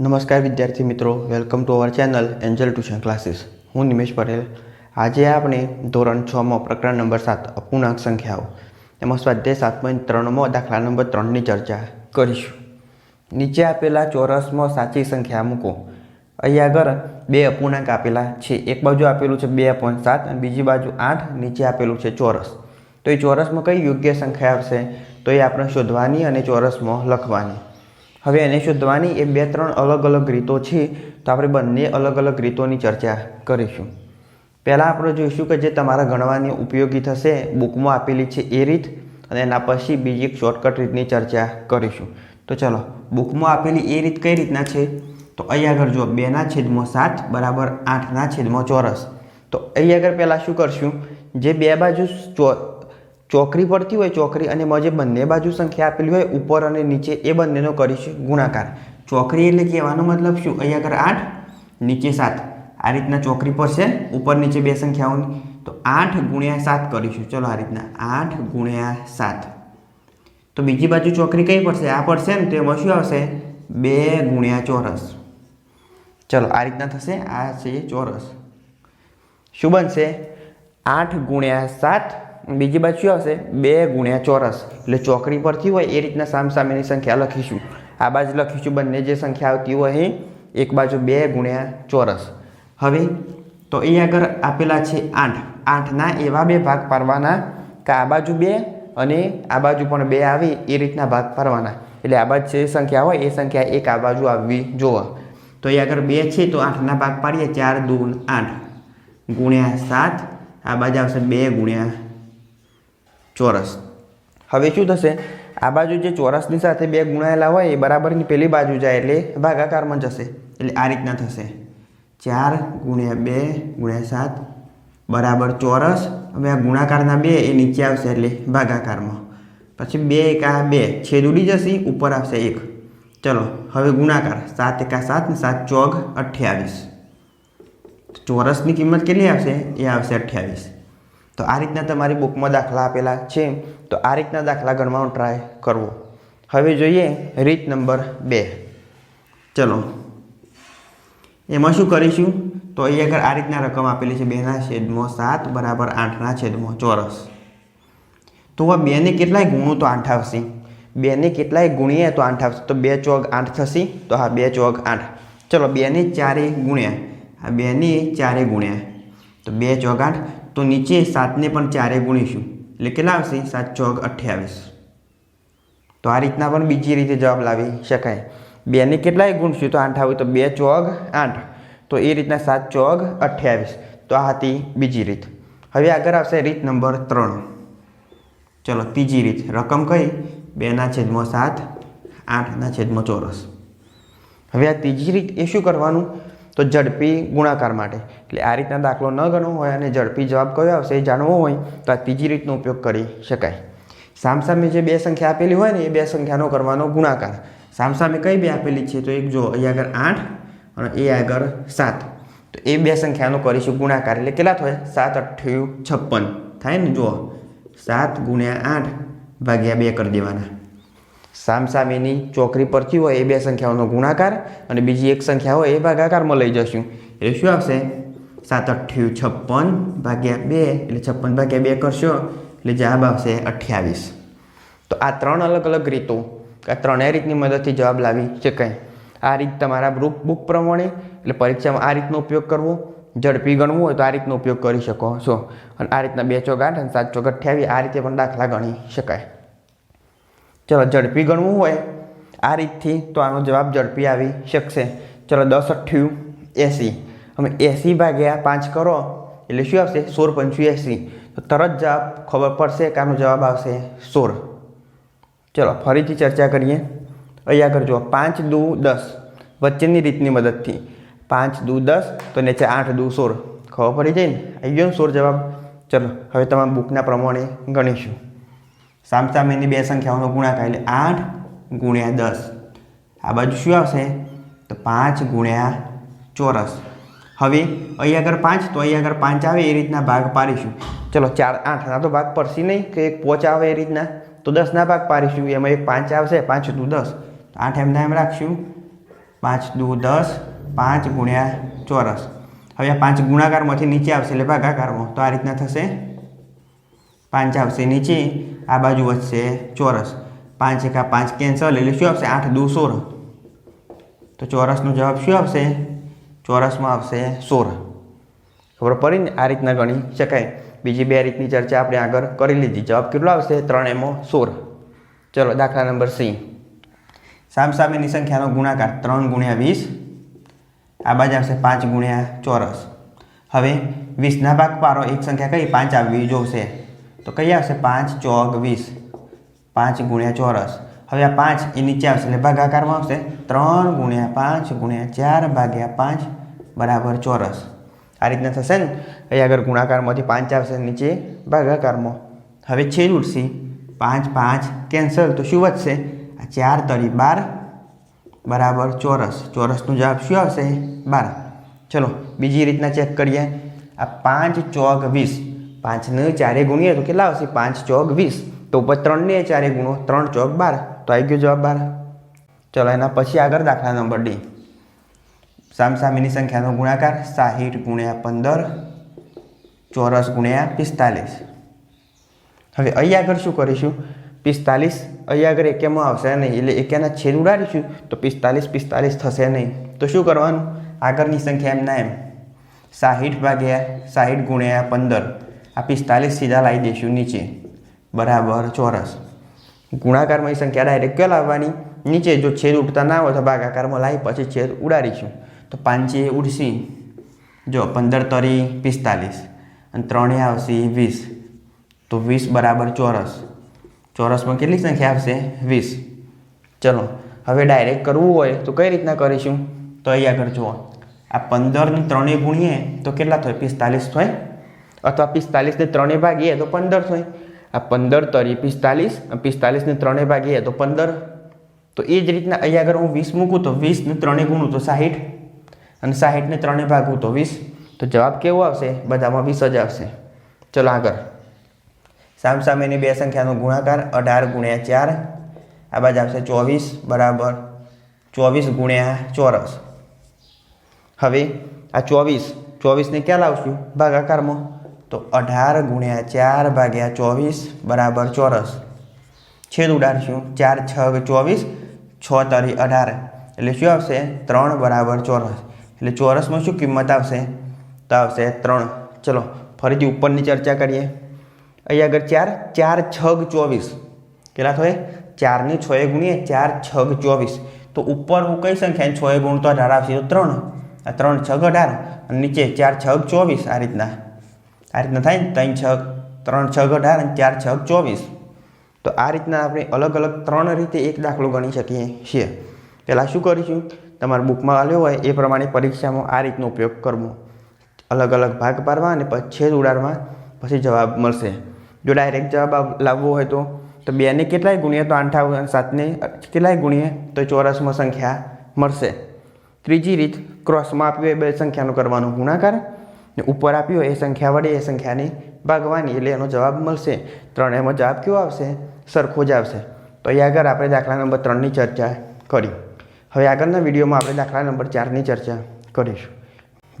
નમસ્કાર વિદ્યાર્થી મિત્રો welcome to our channel angel tuition classes હું નિમેશ પટેલ. આજે આપણે ધોરણ છમાં પ્રકરણ નંબર સાત, અપૂર્ણાંક સંખ્યાઓ, એમાં સ્વાધ્યાય સાત પોઈન્ટ ત્રણમાં દાખલા નંબર ત્રણની ચર્ચા કરીશું. નીચે આપેલા ચોરસમાં સાચી સંખ્યા મૂકો. અહીં આગળ બે અપૂર્ણાંક આપેલા છે. એક બાજુ આપેલું છે બે પોઈન્ટ સાત અને બીજી બાજુ આઠ, નીચે આપેલું છે ચોરસ. તો એ ચોરસમાં કઈ યોગ્ય સંખ્યા આવશે? તો એ આપણે શોધવાની અને ચોરસમાં લખવાની. હવે એને શોધવાની એ બે ત્રણ અલગ અલગ રીતો છે તો આપણે બંને અલગ અલગ રીતોની ચર્ચા કરીશું. પહેલાં આપણે જોઈશું કે જે તમારા ગણવાની ઉપયોગી થશે, બુકમાં આપેલી છે એ રીત અને એના પછી બીજી એક શોર્ટકટ રીતની ચર્ચા કરીશું. તો ચલો, બુકમાં આપેલી એ રીત કઈ રીતના છે? તો અહીં આગળ જો બેના છેદમાં સાત બરાબર આઠના છેદમાં ચોરસ. તો અહીં આગળ પહેલાં શું કરશું? જે બે બાજુ ચો ચોકરી પડતી હોય, ચોકરી અને મજે બંને બાજુ સંખ્યા આપેલી હોય, ઉપર અને નીચે, એ બંનેનો કરીશું ગુણાકાર. ચોકરી એટલે કહેવાનો મતલબ શું? અહીંયા આગળ આઠ, નીચે સાત. આ રીતના ચોકરી પડશે, ઉપર નીચે બે સંખ્યાઓની. તો આઠ ગુણ્યા સાત કરીશું. ચલો આ રીતના. આઠ ગુણ્યા સાત. તો બીજી બાજુ ચોકરી કઈ પડશે? આ પડશે ને તો એમાં શું આવશે? બે ગુણ્યા ચોરસ. ચલો આ રીતના થશે. આ છે ચોરસ. શું બનશે? આઠ ગુણ્યા સાત બીજી બાજુ આવશે બે ગુણ્યા ચોરસ. એટલે ચોકડી પરથી હોય એ રીતના સામસામેની સંખ્યા લખીશું. આ બાજુ લખીશું બંને જે સંખ્યા આવતી હોય અહીં, એક બાજુ બે ગુણ્યા ચોરસ. હવે, તો એ આગળ આપેલા છે આઠ. આઠના એવા બે ભાગ પાડવાના કે આ બાજુ બે અને આ બાજુ પણ બે આવે એ રીતના ભાગ પાડવાના. એટલે આ બાજુ જે સંખ્યા હોય એ સંખ્યા એક આ બાજુ આવવી જોવા. તો એ આગળ બે છે, તો આઠના ભાગ પાડીએ, ચાર દૂન આઠ. ગુણ્યા સાત, આ બાજુ આવશે બે ગુણ્યા ચોરસ. હવે શું થશે? આ બાજુ જે ચોરસની સાથે બે ગુણાયેલા હોય, એ બરાબરની પેલી બાજુ જાય એટલે ભાગાકારમાં જશે. એટલે આ રીતના થશે. ચાર ગુણ્યા બે ગુણ્યા સાત બરાબર ચોરસ. હવે આ ગુણાકારના બે એ નીચે આવશે એટલે ભાગાકારમાં. પછી બે એકા બે, છેદ ઉડી જશે, ઉપર આવશે એક. ચલો, હવે ગુણાકાર. સાત એકા સાત ને સાત ચોગ અઠ્યાવીસ. ચોરસની કિંમત કેટલી આવશે? એ આવશે અઠ્યાવીસ. તો આ રીતના તમારી બુકમાં દાખલા આપેલા છે. તો આ રીતના દાખલા ગણવાનો ટ્રાય કરવો. હવે જોઈએ રીત નંબર બે. ચલો. એમાં શું કરીશું? તો અહીં આગળ આ રીતના રકમ આપેલી છે. બેના છેદમાં સાત બરાબર આઠના છેદમાં ચોરસ. તો આ બેને કેટલાય ગુણું તો આઠ આવશે. બેને કેટલાય ગુણીએ તો આઠ આવશે. તો બે ચોગ આઠ થશે. તો હા બે ચોગ આઠ. ચલો, બેને ચારે ગુણ્યા. આ બેને ચારે ગુણ્યા. તો બે ચોગ આઠ. તો નીચે સાતને પણ ચારે ગુણીશું. એટલે કેટલા આવશે? સાત, ચોગ, અઠ્યાવીસ. તો આ રીતના પણ બીજી રીતે જવાબ લાવી શકાય. બેને કેટલાય ગુણશું? તો આઠ આવે તો બે, ચોગ, આઠ. તો એ રીતના સાત, ચોગ, અઠ્યાવીસ. તો આ હતી બીજી રીત. હવે આગળ આવશે રીત નંબર ત્રણ. ચલો, ત્રીજી રીત. રકમ કઈ? બેના છેદમાં સાત, આઠના છેદમાં ચોરસ. હવે આ ત્રીજી રીત એ શું કરવાનું? તો ઝડપી ગુણાકાર માટે. એટલે આ રીતના દાખલો ન ગણવો હોય અને ઝડપી જવાબ કયો આવશે એ જાણવો હોય, તો આ ત્રીજી રીતનો ઉપયોગ કરી શકાય. સામસામે જે બે સંખ્યા આપેલી હોય ને એ બે સંખ્યાનો કરવાનો ગુણાકાર. સામસામે કઈ બે આપેલી છે? તો એક જો અહીં આગળ આઠ અને એ આગળ સાત. તો એ બે સંખ્યાનો કરીશું ગુણાકાર. એટલે કેટલા થાય? સાત અઠ્યાવીસ છપ્પન. થાય ને? જુઓ. સાત ગુણ્યા આઠ ભાગ્યા બે કરી દેવાના. સામસામેની ચોકરી પરથી હોય એ બે સંખ્યાઓનો ગુણાકાર અને બીજી એક સંખ્યા હોય એ ભાગાકારમાં લઈ જશું. એટલે શું આવશે? સાત અઠ્યું છપ્પન ભાગ્યા બે, એટલે છપ્પન ભાગ્યા બે કરશો, એટલે જવાબ આવશે અઠ્યાવીસ. તો આ ત્રણ અલગ અલગ રીતો. આ ત્રણેય રીતની મદદથી જવાબ લાવી શકાય. આ રીત તમારા ગ્રુપ બુક પ્રમાણે, એટલે પરીક્ષામાં આ રીતનો ઉપયોગ કરવો, ઝડપી ગણવું હોય તો આ રીતનો ઉપયોગ કરી શકો છો. અને આ રીતના બે ચોગાઠ અને સાત ચોગ અઠ્યાવીસ, આ રીતે પણ દાખલા ગણી શકાય. ચલો ઝડપી ગણવું હોય. આ રીતથી તો આનો જવાબ ઝડપી આવી શકશે. ચલો દસ અઠ્યું એંસી. અમે એંસી ભાગ્યા પાંચ કરો, એટલે શું આવશે? સોળ પંચું એંસી. તો તરત જવાબ ખબર પડશે કે આનો જવાબ આવશે સોળ. ચલો ફરીથી ચર્ચા કરીએ. અહીંયા કરજો પાંચ દુ દસ. વચ્ચેની રીતની મદદથી. પાંચ દુ દસ, તો નીચે આઠ દુ સોળ. ખબર પડી જાય ને? આવી ગયો સોળ જવાબ? ચલો, હવે તમારા બુકના પ્રમાણે ગણીશું. સામસામેની બે સંખ્યાઓનો ગુણાકાર એટલે આઠ ગુણ્યા દસ. આ બાજુ શું આવશે? તો પાંચ ગુણ્યા ચોરસ. હવે અહીં આગળ પાંચ, તો અહીં આગળ પાંચ આવે, એ રીતના ભાગ પાડીશું. ચલો, ચાર આઠના તો ભાગ પડશે નહીં, કે એક પોચ આવે એ રીતના? તો દસના ભાગ પાડીશું, એમાં એક પાંચ આવશે, પાંચ દુ દસ. આઠ એમના એમ રાખશું. પાંચ દુ દસ, પાંચ ગુણ્યા ચોરસ. હવે આ પાંચ ગુણાકારમાંથી નીચે આવશે એટલે ભાગાકારમાં તો આ રીતના થશે પાંચ આવશે નીચે, આ બાજુ વધશે ચોરસ. પાંચ એકા પાંચ કેન્સલ એટલે શું આવશે? આઠ દુ સોળ. તો ચોરસનો જવાબ શું આવશે? ચોરસમાં આવશે સોળ. ખબર પડી ને? આ રીતના ગણી શકાય. બીજી બે રીતની ચર્ચા આપણે આગળ કરી લીધી. જવાબ કેટલો આવશે? ત્રણ એમો સોળ. ચલો, દાખલા નંબર સી. સામસામેની સંખ્યાનો ગુણાકાર ત્રણ ગુણ્યા વીસ. આ બાજુ આવશે પાંચ ગુણ્યા ચોરસ. હવે વીસના ભાગ પારો એક સંખ્યા કઈ? પાંચ આવવી જોશે. તો કઈ આવશે? પાંચ ચોક વીસ. પાંચ ગુણ્યા ચોરસ. હવે આ પાંચ એ નીચે આવશે એટલે ભાગાકારમાં આવશે. ત્રણ ગુણ્યા પાંચ ગુણ્યા ચાર ભાગ્યા પાંચ બરાબર ચોરસ. આ રીતના થશે ને? અહીં આગળ ગુણાકારમાંથી પાંચ આવશે નીચે ભાગાકારમાં. હવે છેદ ઉઠશે પાંચ પાંચ કેન્સલ. તો શું વધશે? આ ચાર તરી બાર બરાબર ચોરસ. ચોરસનો જવાબ શું આવશે? બાર. ચલો, બીજી રીતના ચેક કરીએ. આ પાંચ ચોક વીસ. પાંચને ચારે ગુણીએ તો કેટલા આવશે? પાંચ ચોક વીસ. તો ઉપર ત્રણને ચારે ગુણો ત્રણ ચોક બાર. તો આવી ગયો જવાબ બાર ચલો, એના પછી આગળ દાખલા નંબર ડી. સામસામેની સંખ્યાનો ગુણાકાર સાહીઠ ગુણ્યા પંદર, ચોરસ ગુણ્યા પિસ્તાલીસ. હવે અહીં આગળ શું કરીશું? પિસ્તાલીસ અહીં આગળ એકેમાં આવશે નહીં, એટલે એકેના છેદ ઉડાડીશું તો પિસ્તાલીસ પિસ્તાલીસ થશે નહીં. તો શું કરવાનું? આગળની સંખ્યા એમના એમ. સાહીઠ ભાગ્યા સાહીઠ ગુણ્યા પંદર. આ પિસ્તાલીસ સીધા લાવી દઈશું નીચે. બરાબર, ચોરસ. ગુણાકારમાં એ સંખ્યા ડાયરેક્ટ ક્યાં લાવવાની નીચે જો છેદ ઉડતા ના હોય તો ભાગાકારમાં લાવી પછી છેદ ઉડાડીશું. તો પાંચે ઉડશી. જો, પંદર તરી પિસ્તાલીસ અને ત્રણે આવશે વીસ. તો વીસ બરાબર ચોરસ. ચોરસમાં કેટલી સંખ્યા આવશે? વીસ. ચલો, હવે ડાયરેક્ટ કરવું હોય તો કઈ રીતના કરીશું? તો અહીં આગળ જુઓ. આ પંદરને ત્રણે ગુણીએ તો કેટલા થાય? પિસ્તાલીસ થાય? અથવા પિસ્તાલીસને ત્રણે ભાગીએ તો પંદર થાય. આ પંદર તરી પિસ્તાલીસ પિસ્તાલીસને ત્રણે ભાગીએ તો પંદર. તો એ જ રીતના અહીંયા આગળ હું વીસ મૂકું તો વીસને ત્રણે ગુણું તો સાહીઠ. અને સાહીઠને ત્રણે ભાગું તો વીસ. તો જવાબ કેવો આવશે? બધામાં વીસ જ આવશે. ચલો આગળ. સામસામેની બે સંખ્યાનો ગુણાકાર અઢાર ગુણ્યા ચાર. આ બાજુ આવશે ચોવીસ, બરાબર. ચોવીસ ગુણ્યા ચોરસ. હવે આ ચોવીસ, ચોવીસને ક્યાં લાવશું? ભાગાકારમાં. તો અઢાર ગુણ્યા ચાર ભાગ્યા ચોવીસ બરાબર ચોરસ. છેદ ઉડાડશું. ચાર છ ચોવીસ, છ તરી અઢાર. એટલે શું આવશે? ત્રણ બરાબર ચોરસ. એટલે ચોરસમાં શું કિંમત આવશે? તો આવશે ત્રણ. ચલો, ફરીથી ઉપરની ચર્ચા કરીએ. અહીં આગળ ચાર ચાર છગ ચોવીસ. કેટલા થાય ચારને છ એ ગુણીએ ચાર છગ ચોવીસ. તો ઉપર હું કઈ સંખ્યા છ એ ગુણ તો અઢાર આવશે? તો ત્રણ. આ ત્રણ છગ અઢાર અને નીચે ચાર છગ ચોવીસ આ રીતના. આ રીતના થાય ને, ત્રણ છ, ત્રણ છગ અઢાર અને ચાર છગ ચોવીસ. તો આ રીતના આપણે અલગ અલગ ત્રણ રીતે એક દાખલો ગણી શકીએ છીએ. પહેલાં શું કરીશું? તમારા બુકમાં આલ્યો હોય એ પ્રમાણે પરીક્ષામાં આ રીતનો ઉપયોગ કરવો. અલગ અલગ ભાગ પાડવા અને છેદ ઉડાડવા, પછી જવાબ મળશે. જો ડાયરેક્ટ જવાબ લાવવો હોય તો તો બેને કેટલાય ગુણીએ તો આઠા સાતને કેટલાય ગુણીએ તો ચોરસમાં સંખ્યા મળશે. ત્રીજી રીત ક્રોસમાં આપ્યું હોય બે સંખ્યાનો કરવાનો ગુણાકાર. ને ઉપર આપ્યું, એ સંખ્યા વડે, એ સંખ્યાની ભાગવાની. એટલે એનો જવાબ મળશે. ત્રણ એમાં જવાબ કેવો આવશે? સરખો જ આવશે. તો અહીં આગળ આપણે દાખલા નંબર ત્રણની ચર્ચા કરી. હવે આગળના વિડીયોમાં આપણે દાખલા નંબર ચારની ચર્ચા કરીશું.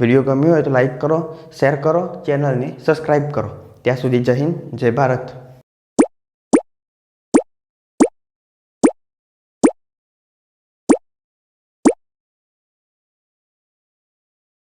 વીડિયો ગમ્યો હોય તો લાઈક કરો, શેર કરો, ચેનલને સબસ્ક્રાઈબ કરો. ત્યાં સુધી જય હિન્દ, જય ભારત.